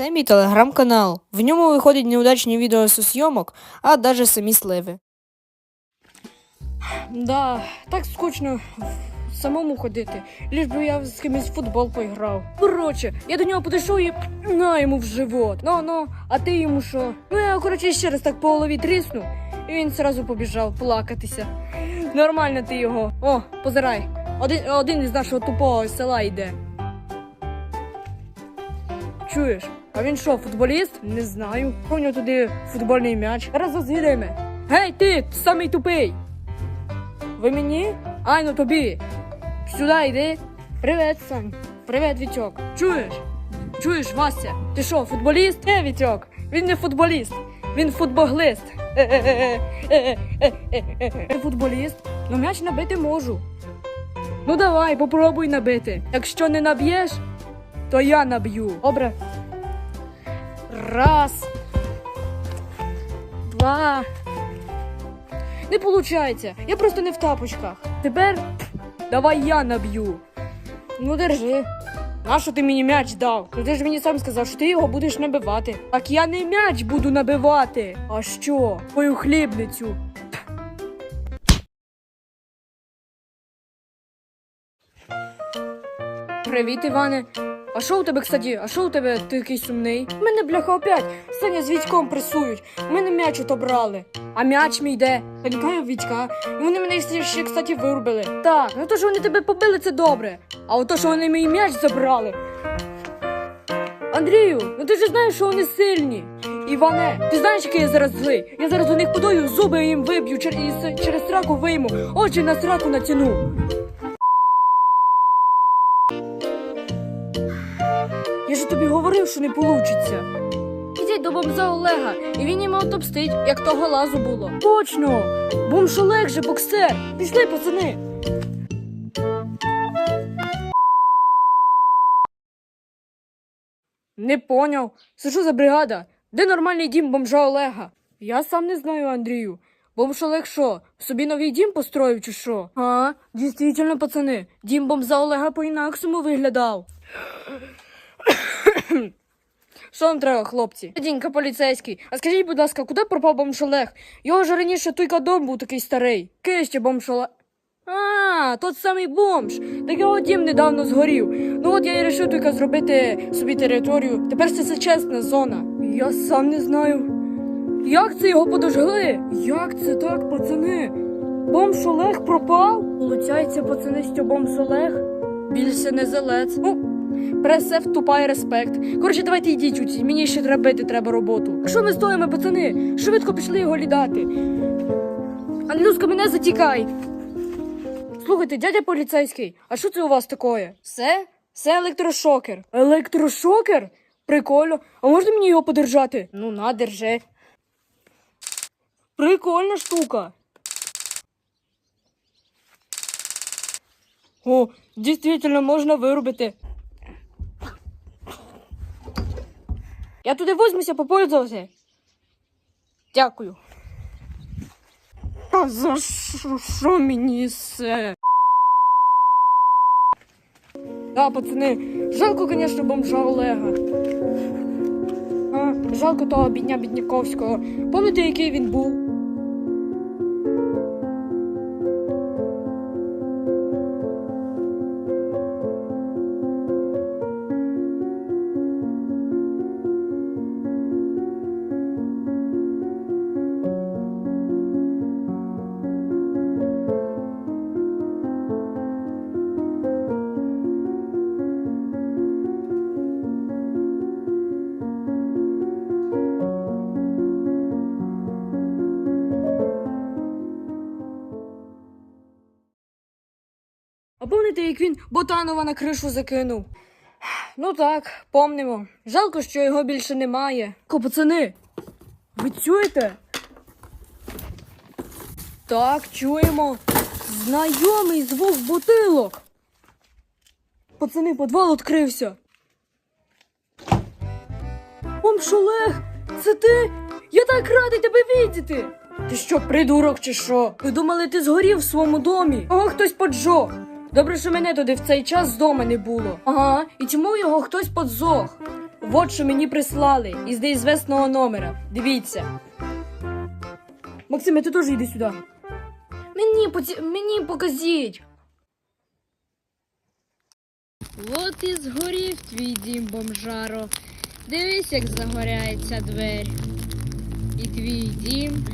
Це мій телеграм-канал. В ньому виходять неудачні відео з зйомок, а даже самі сливи. Да, так скучно самому ходити. Ліж би я з кимось в футбол поіграв. Коротше, я до нього підійшов і на йому в живот. Ну ну, а ти йому що? Ну я коротше ще раз так по голові тріснув, і він зразу побіжав плакатися. Нормально ти його. О, позирай. Один, один із нашого тупого села йде. Чуєш? А він що, футболіст? Не знаю. Повню туди футбольний м'яч. Зараз розглянемо. Гей, ти, самий тупий! Ви мені? Ай, ну тобі. Сюди йди. Привет, Сань. Привет, Вітьок. Чуєш? Чуєш, Вася? Ти що, футболіст? Е, Вітьок. Він не футболіст. Він футбоглист. Ти футболіст? Ну м'яч набити можу. Ну давай, попробуй набити. Якщо не наб'єш, то я наб'ю. Добре. Раз. Два. Не получається. Я просто не в тапочках. Тепер давай я наб'ю. Ну держи. Нащо ти мені м'яч дав? Ну ти ж мені сам сказав, що ти його будеш набивати. Так я не м'яч буду набивати. А що? Твою хлібницю. Привіт, Іване. А що у тебе, кстати? А що у тебе ти такий сумний? Мене бляха опять Саня з Вітьком пресують. Мене м'яч отобрали. А м'яч мій де? Та в Вітька. І вони мене ще, кстати, вирубили. Так, ну то, що вони тебе побили, це добре. А от то, що вони мій м'яч забрали. Андрію, ну ти ж знаєш, що вони сильні. Іване, ти знаєш, який я зараз злий? Я зараз у них подою, зуби їм виб'ю через, через сраку вийму, очі на сраку натяну. Я ж тобі говорив, що не получиться. Ідіть до бомза Олега, і він йому отомстить, як того лазу було. Точно! Бомж Олег же боксер! Пішли, пацани! Не поняв. Це що за бригада? Де нормальний дім бомжа Олега? Я сам не знаю, Андрію. Бомж Олег що, собі новий дім построїв чи що? А, дійсно, пацани, дім бомжа Олега по-інакшому виглядав. Що вам треба, хлопці? Дінька поліцейський. А скажіть, будь ласка, куди пропав бомж Олег? Його ж раніше той дом був такий старий. Кий ще? А, тот самий бомж. Так його дім недавно згорів. Ну от я і вирішив тільки зробити собі територію. Тепер це, це чесна зона. Я сам не знаю. Як це його подожгли? Як це так, пацани? Бомж Олег пропав? Получається, пацани, що бомж Олег більше не залець. Пресев тупай респект. Коротше, давайте йдіть у. Мені ще треба бити, треба роботу. Що ми стоїмо, пацани? Швидко пішли його лідати. Андрюшка, мене затікай. Слухайте, дядя поліцейський, а що це у вас таке? Все? Це електрошокер. Електрошокер? Прикольно. А можна мені його подержати? Ну, на, держи. Прикольна штука. О, дійсно можна вирубити. Я туди возьмуся попользувався. Дякую. А за що, мені все? Да, пацани, жалко, звісно, бомжа Олега. А, жалко того бідня бідняковського. Пам'ятаєте, який він був? А як він Ботанова на кришу закинув? Ну так, помнимо. Жалко, що його більше немає. Ко, пацани, ви чуєте? Так, чуємо. Знайомий звук бутилок. Пацани, підвал відкрився. Бомж Олег, це ти? Я так радий тебе бачити. Ти що, придурок чи що? Ви думали, ти згорів в своєму домі? Ого, хтось поджог. Добре, що мене туди в цей час з дома не було. Ага, і чому його хтось подзог? Вот що мені прислали із неізвісного номера. Дивіться. Максиме, ти теж йди сюди. Мені, поці... мені покажіть. От і згорів твій дім, бомжаро. Дивись, як загоряється двері. І твій дім.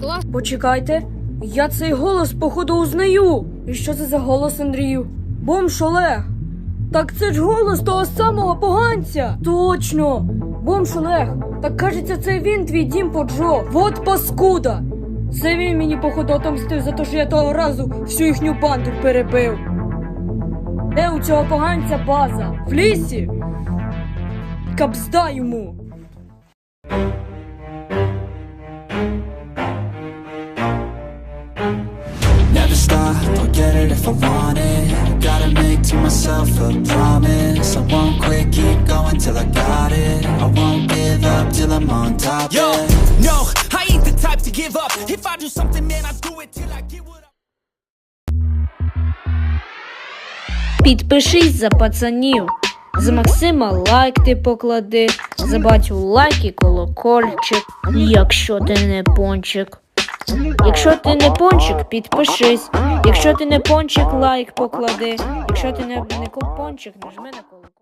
Клас. Почекайте, я цей голос, походу, узнаю. І що це за голос, Андрію? Бомж Олег. Так це ж голос того самого поганця. Точно. Бомж Олег. Так кажеться, це він твій дім поджог. Вот паскуда. Це він мені, походу, отомстив за те, що я того разу всю їхню банду перебив. Де у цього поганця база? В лісі? Капзда йому. Never stop, I'll get it if I want it Gotta make to myself a promise I won't quit, keep going till I got it I won't give up till I'm on top, Yo, yeah no, I ain't the type to give up. If I do something, man, I do it till I get what I. Підпишись за пацанів. За Максима лайк ти поклади, за батю лайк і колокольчик, якщо ти не пончик. Якщо ти не пончик, підпишись. Якщо ти не пончик, лайк поклади. Якщо ти не, не пончик, нажми на колокольчик.